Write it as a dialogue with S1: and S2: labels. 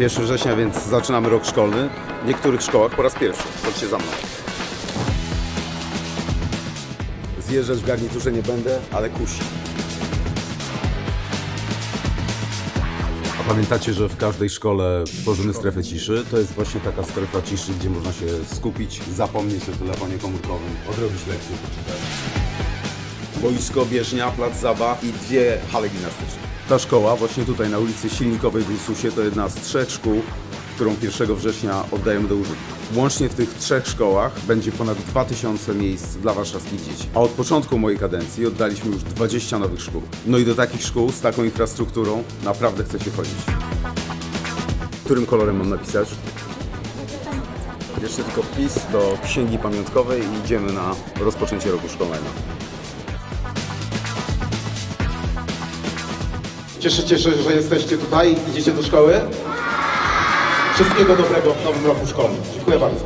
S1: 1 września, więc zaczynamy rok szkolny. W niektórych szkołach po raz pierwszy. Chodźcie za mną. Zjeżdżać w garniturze nie będę, ale kusi. A pamiętacie, że w każdej szkole tworzymy strefę ciszy? To jest właśnie taka strefa ciszy, gdzie można się skupić, zapomnieć o telefonie komórkowym, odrobić lekcję, poczytać. Boisko, bieżnia, plac zabaw i dwie hale gimnastyczne. Ta szkoła właśnie tutaj na ulicy Silnikowej w Ursusie to jedna z trzech szkół, którą 1 września oddajemy do użytku. Łącznie w tych trzech szkołach będzie ponad 2000 miejsc dla warszawskich dzieci. A od początku mojej kadencji oddaliśmy już 20 nowych szkół. No i do takich szkół z taką infrastrukturą naprawdę chce się chodzić. Którym kolorem mam napisać? Jeszcze tylko wpis do księgi pamiątkowej i idziemy na rozpoczęcie roku szkolnego. Cieszycie się, że jesteście tutaj, idziecie do szkoły? Wszystkiego dobrego w nowym roku szkolnym. Dziękuję bardzo.